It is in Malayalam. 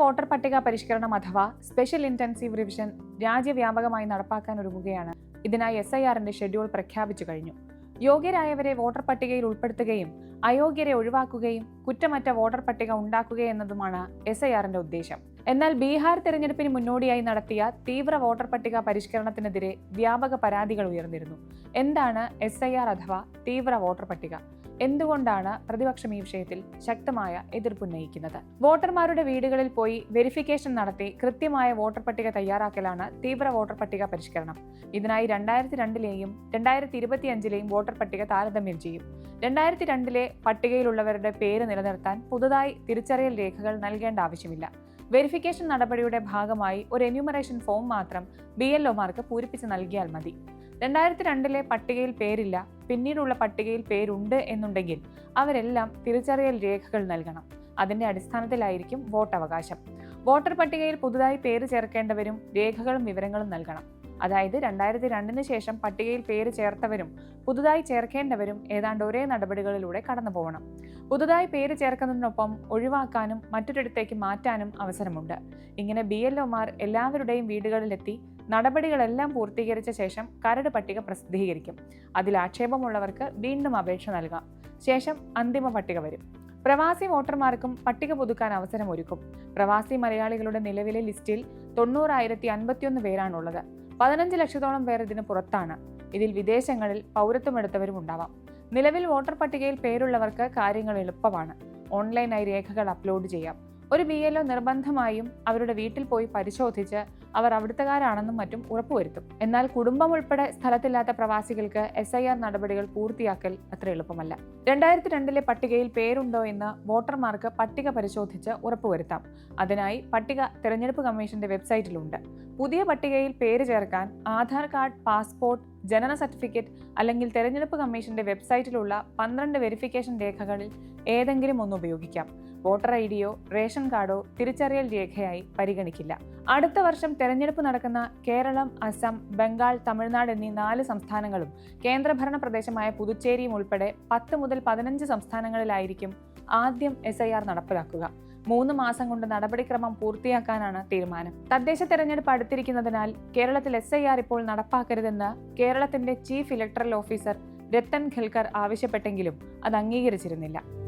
വോട്ടർ പട്ടിക പരിഷ്കരണം അഥവാ സ്പെഷ്യൽ ഇന്റൻസീവ് റിവിഷൻ രാജ്യവ്യാപകമായി നടപ്പാക്കാൻ ഒരുങ്ങുകയാണ് ഇതിനായി എസ് ഐ ആറിന്റെ ഷെഡ്യൂൾ പ്രഖ്യാപിച്ചു കഴിഞ്ഞു. യോഗ്യരായവരെ വോട്ടർ പട്ടികയിൽ ഉൾപ്പെടുത്തുകയും അയോഗ്യരെ ഒഴിവാക്കുകയും കുറ്റമറ്റ വോട്ടർ പട്ടിക ഉണ്ടാക്കുകയെന്നതുമാണ് എസ് ഐ ആറിന്റെ ഉദ്ദേശം. എന്നാൽ ബീഹാർ തെരഞ്ഞെടുപ്പിന് മുന്നോടിയായി നടത്തിയ തീവ്ര വോട്ടർ പട്ടിക പരിഷ്കരണത്തിനെതിരെ വ്യാപക പരാതികൾ ഉയർന്നിരുന്നു. എന്താണ് എസ് അഥവാ തീവ്ര വോട്ടർ പട്ടിക? എന്തുകൊണ്ടാണ് പ്രതിപക്ഷം ഈ വിഷയത്തിൽ ശക്തമായ എതിർപ്പുന്നയിക്കുന്നത് വോട്ടർമാരുടെ വീടുകളിൽ പോയി വെരിഫിക്കേഷൻ നടത്തി കൃത്യമായ വോട്ടർ പട്ടിക തയ്യാറാക്കലാണ് തീവ്ര വോട്ടർ പട്ടിക പരിഷ്കരണം. ഇതിനായി രണ്ടായിരത്തി രണ്ടിലെയും രണ്ടായിരത്തി ഇരുപത്തിയഞ്ചിലെയും വോട്ടർ പട്ടിക താരതമ്യം ചെയ്യും. രണ്ടായിരത്തി രണ്ടിലെ പട്ടികയിലുള്ളവരുടെ പേര് നിലനിർത്താൻ പുതുതായി തിരിച്ചറിയൽ രേഖകൾ നൽകേണ്ട ആവശ്യമില്ല. വെരിഫിക്കേഷൻ നടപടിയുടെ ഭാഗമായി ഒരു എന്യൂമറേഷൻ ഫോം മാത്രം ബി എൽ ഒമാർക്ക് പൂരിപ്പിച്ച് നൽകിയാൽ മതി. രണ്ടായിരത്തി രണ്ടിലെ പട്ടികയിൽ പേരില്ല പിന്നീടുള്ള പട്ടികയിൽ പേരുണ്ട് എന്നുണ്ടെങ്കിൽ അവരെല്ലാം തിരിച്ചറിയൽ രേഖകൾ നൽകണം. അതിന്റെ അടിസ്ഥാനത്തിലായിരിക്കും വോട്ടവകാശം. വോട്ടർ പട്ടികയിൽ പുതുതായി പേര് ചേർക്കേണ്ടവരും രേഖകളും വിവരങ്ങളും നൽകണം. അതായത് രണ്ടായിരത്തി രണ്ടിന് ശേഷം പട്ടികയിൽ പേര് ചേർത്തവരും പുതുതായി ചേർക്കേണ്ടവരും ഏതാണ്ട് ഒരേ നടപടികളിലൂടെ കടന്നു പോകണം പുതുതായി പേര് ചേർക്കുന്നതിനൊപ്പം ഒഴിവാക്കാനും മറ്റൊരിടത്തേക്ക് മാറ്റാനും അവസരമുണ്ട്. ഇങ്ങനെ ബി എൽ എല്ലാവരുടെയും വീടുകളിലെത്തി നടപടികളെല്ലാം പൂർത്തീകരിച്ച ശേഷം കരട് പട്ടിക പ്രസിദ്ധീകരിക്കും. അതിൽ ആക്ഷേപമുള്ളവർക്ക് വീണ്ടും അപേക്ഷ നൽകാം. ശേഷം അന്തിമ പട്ടിക വരും. പ്രവാസി വോട്ടർമാർക്കും പട്ടിക പുതുക്കാൻ അവസരമൊരുക്കും. പ്രവാസി മലയാളികളുടെ നിലവിലെ ലിസ്റ്റിൽ തൊണ്ണൂറായിരത്തി അൻപത്തിയൊന്ന് പേരാണുള്ളത്. പതിനഞ്ച് ലക്ഷത്തോളം പേർ ഇതിന് പുറത്താണ്. ഇതിൽ വിദേശങ്ങളിൽ പൗരത്വമെടുത്തവരും ഉണ്ടാവാം. നിലവിൽ വോട്ടർ പട്ടികയിൽ പേരുള്ളവർക്ക് കാര്യങ്ങൾ എളുപ്പമാണ്. ഓൺലൈനായി രേഖകൾ അപ്ലോഡ് ചെയ്യാം. ഒരു ബി എൽ നിർബന്ധമായും അവരുടെ വീട്ടിൽ പോയി പരിശോധിച്ച് അവർ അവിടുത്തുകാരാണെന്നും മറ്റും ഉറപ്പുവരുത്തും. എന്നാൽ കുടുംബം ഉൾപ്പെടെ സ്ഥലത്തില്ലാത്ത പ്രവാസികൾക്ക് എസ് ഐ ആർ നടപടികൾ പൂർത്തിയാക്കൽ അത്ര എളുപ്പമല്ല. രണ്ടായിരത്തി രണ്ടിലെ പട്ടികയിൽ പേരുണ്ടോ എന്ന് വോട്ടർമാർക്ക് പട്ടിക പരിശോധിച്ച് ഉറപ്പുവരുത്താം. അതിനായി പട്ടിക തെരഞ്ഞെടുപ്പ് കമ്മീഷന്റെ വെബ്സൈറ്റിലുണ്ട്. പുതിയ പട്ടികയിൽ പേര് ചേർക്കാൻ ആധാർ കാർഡ് പാസ്പോർട്ട് ജനന സർട്ടിഫിക്കറ്റ് അല്ലെങ്കിൽ തെരഞ്ഞെടുപ്പ് കമ്മീഷന്റെ വെബ്സൈറ്റിലുള്ള പന്ത്രണ്ട് വെരിഫിക്കേഷൻ രേഖകളിൽ ഏതെങ്കിലും ഒന്ന് ഉപയോഗിക്കാം. വോട്ടർ ഐ ഡിയോ റേഷൻ കാർഡോ തിരിച്ചറിയൽ രേഖയായി പരിഗണിക്കില്ല. അടുത്ത വർഷം തെരഞ്ഞെടുപ്പ് നടക്കുന്ന കേരളം അസം ബംഗാൾ തമിഴ്നാട് എന്നീ നാല് സംസ്ഥാനങ്ങളും കേന്ദ്രഭരണ പ്രദേശമായ പുതുച്ചേരിയും ഉൾപ്പെടെ പത്ത് മുതൽ പതിനഞ്ച് സംസ്ഥാനങ്ങളിലായിരിക്കും ആദ്യം എസ് ഐ ആർ നടപ്പിലാക്കുക. മൂന്ന് മാസം കൊണ്ട് നടപടിക്രമം പൂർത്തിയാക്കാനാണ് തീരുമാനം. തദ്ദേശ തെരഞ്ഞെടുപ്പ് അടുത്തിരിക്കുന്നതിനാൽ കേരളത്തിൽ എസ് ഐ ആർ ഇപ്പോൾ നടപ്പാക്കരുതെന്ന് കേരളത്തിന്റെ chief electoral officer Rathan Kelkar ആവശ്യപ്പെട്ടെങ്കിലും അത് അംഗീകരിച്ചിരുന്നില്ല.